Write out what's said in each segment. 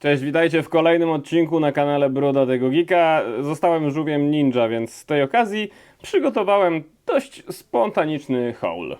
Cześć, witajcie w kolejnym odcinku na kanale Broda tego Geeka. Zostałem żółwiem ninja, więc z tej okazji przygotowałem dość spontaniczny haul.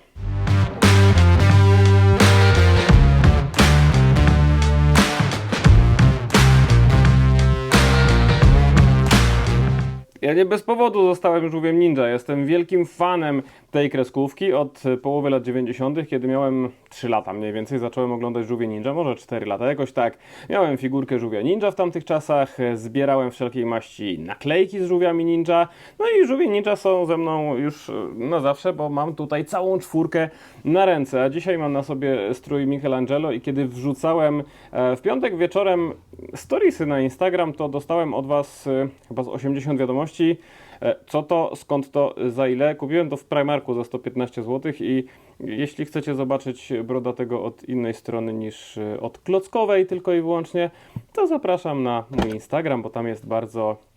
Ja nie bez powodu zostałem żółwiem ninja. Jestem wielkim fanem tej kreskówki od połowy lat 90., kiedy miałem 3 lata mniej więcej. Zacząłem oglądać żółwie ninja, może 4 lata, jakoś tak. Miałem figurkę żółwia ninja w tamtych czasach, zbierałem wszelkiej maści naklejki z żółwiami ninja. No i żółwie ninja są ze mną już e, na zawsze, bo mam tutaj całą czwórkę na ręce. A dzisiaj mam na sobie strój Michelangelo i kiedy wrzucałem e, w piątek wieczorem storiesy na Instagram, to dostałem od Was e, chyba z 80 wiadomości. E, Co to, skąd to, za ile? Kupiłem to w Primarku za 115 zł i jeśli chcecie zobaczyć brodatego od innej strony niż e, od klockowej tylko i wyłącznie, to zapraszam na mój Instagram, bo tam jest bardzo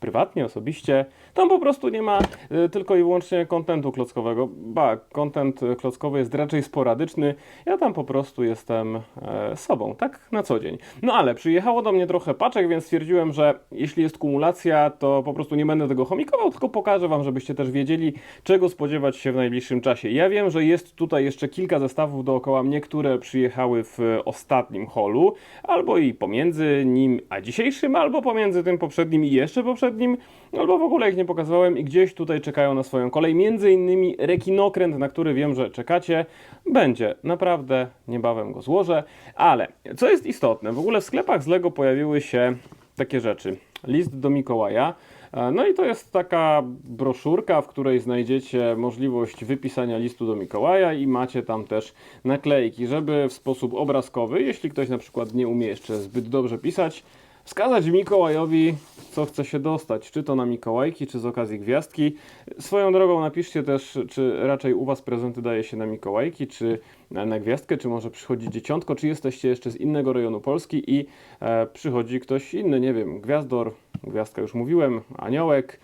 prywatnie, osobiście. Tam po prostu nie ma y, tylko i wyłącznie kontentu klockowego. Ba, kontent y, klockowy jest raczej sporadyczny. Ja tam po prostu jestem e, sobą, tak na co dzień. No ale przyjechało do mnie trochę paczek, więc stwierdziłem, że jeśli jest kumulacja, to po prostu nie będę tego chomikował, tylko pokażę Wam, żebyście też wiedzieli, czego spodziewać się w najbliższym czasie. Ja wiem, że jest tutaj jeszcze kilka zestawów dookoła mnie, które przyjechały w ostatnim holu, albo i pomiędzy nim a dzisiejszym, albo pomiędzy tym poprzednim i jeszcze poprzednim, albo w ogóle ich nie pokazywałem i gdzieś tutaj czekają na swoją kolej. Między innymi rekinokręt, na który wiem, że czekacie, będzie. Naprawdę niebawem go złożę. Ale co jest istotne, w ogóle w sklepach z Lego pojawiły się takie rzeczy. List do Mikołaja. E, No i to jest taka broszurka, w której znajdziecie możliwość wypisania listu do Mikołaja i macie tam też naklejki, żeby w sposób obrazkowy, jeśli ktoś na przykład nie umie jeszcze zbyt dobrze pisać, wskazać Mikołajowi, co chce się dostać, czy to na Mikołajki, czy z okazji gwiazdki. Swoją drogą napiszcie też, czy raczej u Was prezenty daje się na Mikołajki, czy na gwiazdkę, czy może przychodzi dzieciątko, czy jesteście jeszcze z innego rejonu Polski i e, przychodzi ktoś inny, nie wiem, gwiazdor, gwiazdka już mówiłem, aniołek,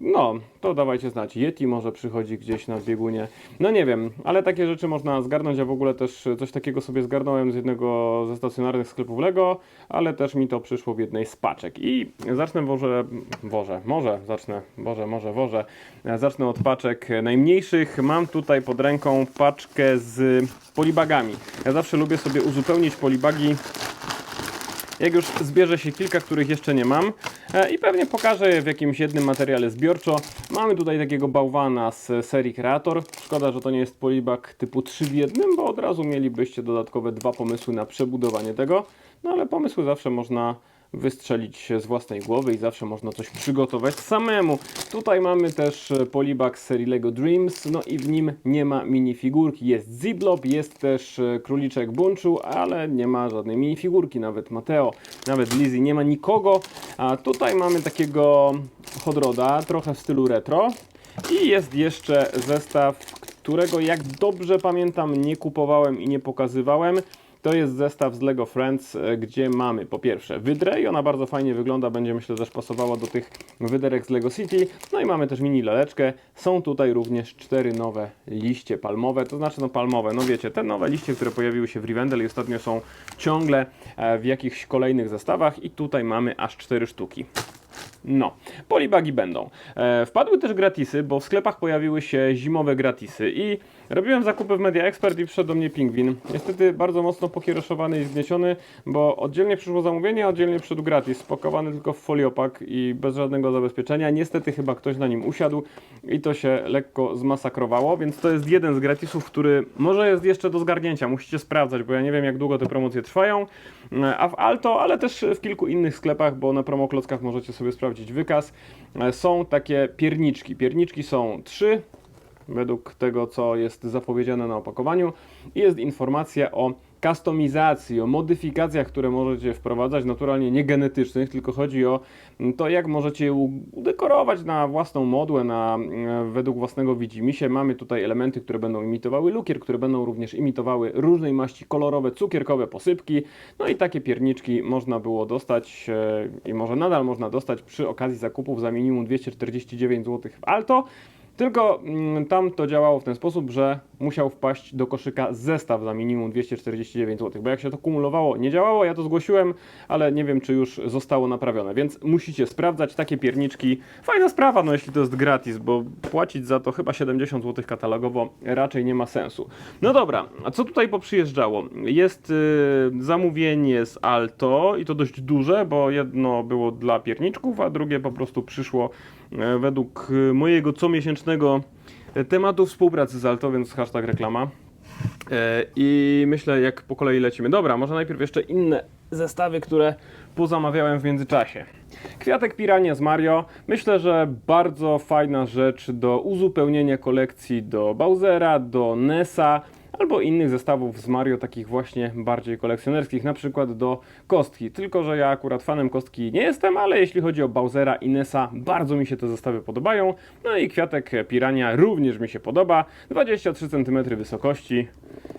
No, to dawajcie znać. Yeti może przychodzi gdzieś na biegunie. No nie wiem, ale takie rzeczy można zgarnąć. Ja w ogóle też coś takiego sobie zgarnąłem z jednego ze stacjonarnych sklepów Lego, ale też mi to przyszło w jednej z paczek. I zacznę może, może, może zacznę, Boże, może, może. E, Zacznę od paczek najmniejszych. Mam tutaj pod ręką paczkę z polibagami. Ja zawsze lubię sobie uzupełnić polibagi jak już zbierze się kilka, których jeszcze nie mam e, i pewnie pokażę je w jakimś jednym materiale zbiorczo. Mamy tutaj takiego bałwana z serii Creator. Szkoda, że to nie jest polibag typu 3 w jednym, bo od razu mielibyście dodatkowe dwa pomysły na przebudowanie tego. No ale pomysły zawsze można wystrzelić z własnej głowy i zawsze można coś przygotować samemu. Tutaj mamy też e, polibag z serii LEGO Dreams, no i w nim nie ma minifigurki. Jest Ziblob, jest też e, króliczek Bunchu, ale nie ma żadnej minifigurki, nawet Mateo, nawet Lizzie, nie ma nikogo. A tutaj mamy takiego Hodroda, trochę w stylu retro. I jest jeszcze zestaw, którego jak dobrze pamiętam nie kupowałem i nie pokazywałem. To jest zestaw z Lego Friends, e, gdzie mamy po pierwsze wydrę i ona bardzo fajnie wygląda, będzie myślę też pasowała do tych wyderek z Lego City. No i mamy też mini laleczkę. Są tutaj również cztery nowe liście palmowe, to znaczy no palmowe, no wiecie, te nowe liście, które pojawiły się w Rivendell i ostatnio są ciągle e, w jakichś kolejnych zestawach i tutaj mamy aż cztery sztuki. No, polibagi będą. E, wpadły też gratisy, bo w sklepach pojawiły się zimowe gratisy i robiłem zakupy w Media Expert i przyszedł do mnie pingwin. Niestety bardzo mocno pokieroszowany i zgnieciony, bo oddzielnie przyszło zamówienie, a oddzielnie przyszedł gratis, spakowany tylko w foliopak i bez żadnego zabezpieczenia. Niestety chyba ktoś na nim usiadł i to się lekko zmasakrowało, więc to jest jeden z gratisów, który może jest jeszcze do zgarnięcia. Musicie sprawdzać, bo ja nie wiem jak długo te promocje trwają. E, A w Alto, ale też w kilku innych sklepach, bo na promoklockach możecie sobie sprawdzić wykaz, e, są takie pierniczki. Pierniczki są trzy, według tego, co jest zapowiedziane na opakowaniu. Jest informacja o kustomizacji, o modyfikacjach, które możecie wprowadzać, naturalnie nie genetycznych, tylko chodzi o to, jak możecie udekorować na własną modłę, na, e, według własnego widzimisię. Mamy tutaj elementy, które będą imitowały lukier, które będą również imitowały różnej maści kolorowe, cukierkowe posypki. No i takie pierniczki można było dostać e, i może nadal można dostać przy okazji zakupów za minimum 249 zł w Alto. Tylko mm, tam to działało w ten sposób, że musiał wpaść do koszyka zestaw za minimum 249 zł, bo jak się to kumulowało, nie działało, ja to zgłosiłem, ale nie wiem, czy już zostało naprawione, więc musicie sprawdzać takie pierniczki. Fajna sprawa, no jeśli to jest gratis, bo płacić za to chyba 70 zł katalogowo raczej nie ma sensu. No dobra, a co tutaj poprzyjeżdżało? Jest y, zamówienie z Alto i to dość duże, bo jedno było dla pierniczków, a drugie po prostu przyszło e, według y, mojego comiesięcznego e, tematu współpracy z Alto, więc hashtag reklama. E, I myślę, jak po kolei lecimy. Dobra, może najpierw jeszcze inne zestawy, które pozamawiałem w międzyczasie. Kwiatek Pirania z Mario. Myślę, że bardzo fajna rzecz do uzupełnienia kolekcji do Bowsera, do Nessa albo innych zestawów z Mario, takich właśnie bardziej kolekcjonerskich, na przykład do kostki. Tylko, że ja akurat fanem kostki nie jestem, ale jeśli chodzi o Bowsera i Nessa, bardzo mi się te zestawy podobają. No i kwiatek Pirania również mi się podoba. 23 cm wysokości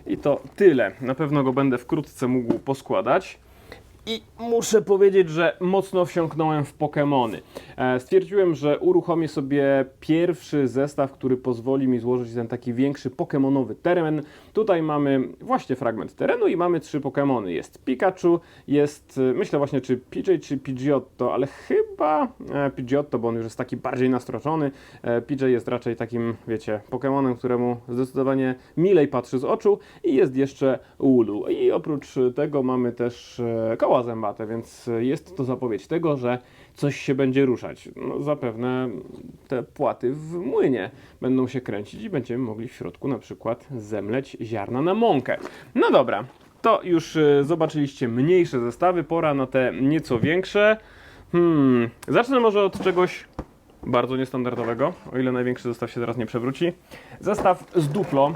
i to tyle. Na pewno go będę wkrótce mógł poskładać. I muszę powiedzieć, że mocno wsiąknąłem w Pokémony. E, Stwierdziłem, że uruchomię sobie pierwszy zestaw, który pozwoli mi złożyć ten taki większy Pokémonowy teren. Tutaj mamy właśnie fragment terenu i mamy trzy Pokémony. Jest Pikachu, jest, e, myślę właśnie czy PJ czy Pidgeotto, ale chyba e, Pidgeotto, bo on już jest taki bardziej nastroczony. E, PJ jest raczej takim, wiecie, Pokémonem, któremu zdecydowanie milej patrzy z oczu i jest jeszcze Ulu. I oprócz tego mamy też e, koła zębate, więc jest to zapowiedź tego, że coś się będzie ruszać. No, zapewne te płaty w młynie będą się kręcić i będziemy mogli w środku na przykład zemleć ziarna na mąkę. No dobra, to już e, zobaczyliście mniejsze zestawy, pora na te nieco większe. Hmm, zacznę może od czegoś bardzo niestandardowego, o ile największy zestaw się teraz nie przewróci. Zestaw z Duplo,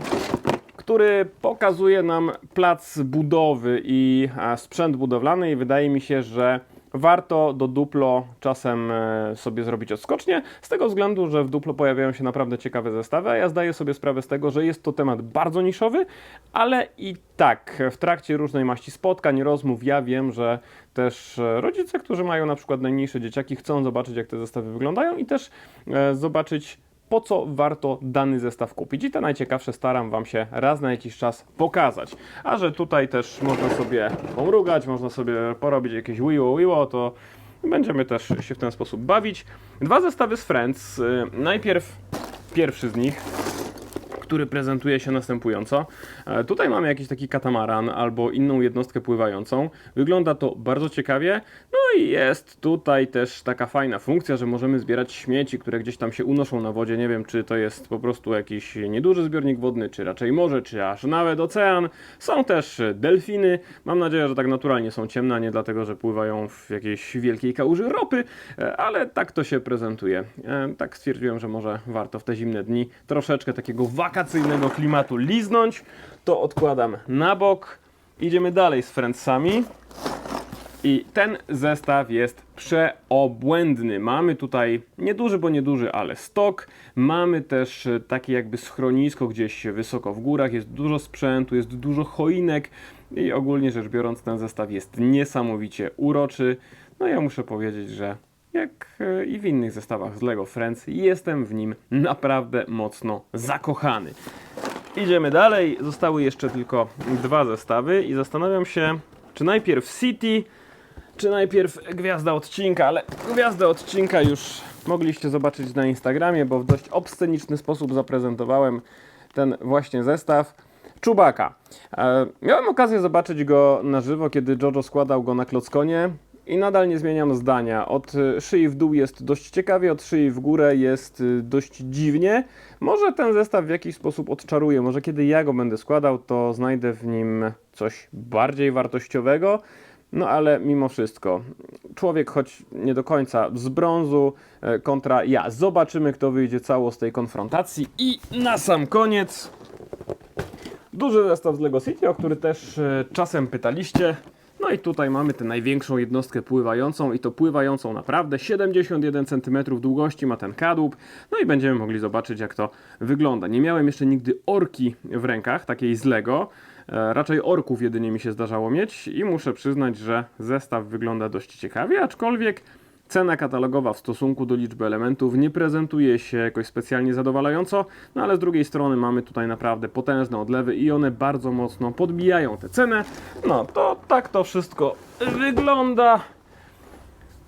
który pokazuje nam plac budowy i sprzęt budowlany i wydaje mi się, że warto do Duplo czasem e, sobie zrobić odskocznie, z tego względu, że w Duplo pojawiają się naprawdę ciekawe zestawy, a ja zdaję sobie sprawę z tego, że jest to temat bardzo niszowy, ale i tak w trakcie różnej maści spotkań, rozmów ja wiem, że też e, rodzice, którzy mają na przykład najmniejsze dzieciaki, chcą zobaczyć jak te zestawy wyglądają i też e, zobaczyć po co warto dany zestaw kupić. I te najciekawsze staram Wam się raz na jakiś czas pokazać. A że tutaj też można sobie pomrugać, można sobie porobić jakieś wiło wiło, to będziemy też się w ten sposób bawić. Dwa zestawy z Friends. Y, Najpierw pierwszy z nich który prezentuje się następująco. E, Tutaj mamy jakiś taki katamaran albo inną jednostkę pływającą. Wygląda to bardzo ciekawie. No i jest tutaj też taka fajna funkcja, że możemy zbierać śmieci, które gdzieś tam się unoszą na wodzie. Nie wiem, czy to jest po prostu jakiś nieduży zbiornik wodny, czy raczej morze, czy aż nawet ocean. Są też delfiny. Mam nadzieję, że tak naturalnie są ciemne, a nie dlatego, że pływają w jakiejś wielkiej kałuży ropy, e, ale tak to się prezentuje. E, Tak stwierdziłem, że może warto w te zimne dni troszeczkę takiego wakacyjnego klimatu liznąć. To odkładam na bok. Idziemy dalej z Friendsami. I ten zestaw jest przeobłędny. Mamy tutaj nieduży, bo nieduży, ale stok. Mamy też e, takie jakby schronisko gdzieś wysoko w górach. Jest dużo sprzętu, jest dużo choinek i ogólnie rzecz biorąc ten zestaw jest niesamowicie uroczy. No ja muszę powiedzieć, że jak e, i w innych zestawach z LEGO Friends jestem w nim naprawdę mocno zakochany. Idziemy dalej. Zostały jeszcze tylko dwa zestawy i zastanawiam się, czy najpierw City, czy najpierw gwiazda odcinka, ale gwiazdę odcinka już mogliście zobaczyć na Instagramie, bo w dość obsceniczny sposób zaprezentowałem ten właśnie zestaw. Czubaka. E, miałem okazję zobaczyć go na żywo, kiedy Jojo składał go na klockonie i nadal nie zmieniam zdania. Od szyi w dół jest dość ciekawie, od szyi w górę jest dość dziwnie. Może ten zestaw w jakiś sposób odczaruje, może kiedy ja go będę składał, to znajdę w nim coś bardziej wartościowego. No ale mimo wszystko, człowiek choć nie do końca z brązu e, kontra ja. Zobaczymy, kto wyjdzie cało z tej konfrontacji. I na sam koniec duży zestaw z Lego City, o który też e, czasem pytaliście. No i tutaj mamy tę największą jednostkę pływającą i to pływającą naprawdę 71 cm długości ma ten kadłub. No i będziemy mogli zobaczyć jak to wygląda. Nie miałem jeszcze nigdy orki w rękach, takiej z Lego. E, Raczej orków jedynie mi się zdarzało mieć i muszę przyznać, że zestaw wygląda dość ciekawie, aczkolwiek Cena katalogowa w stosunku do liczby elementów nie prezentuje się jakoś specjalnie zadowalająco, no ale z drugiej strony mamy tutaj naprawdę potężne odlewy i one bardzo mocno podbijają tę cenę. No to tak to wszystko wygląda.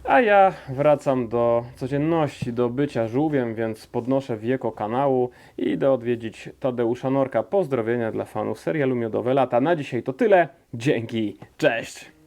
A ja wracam do codzienności, do bycia żółwiem, więc podnoszę wieko kanału i idę odwiedzić Tadeusza Norka. Pozdrowienia dla fanów serialu Miodowe Lata. Na dzisiaj to tyle. Dzięki, cześć!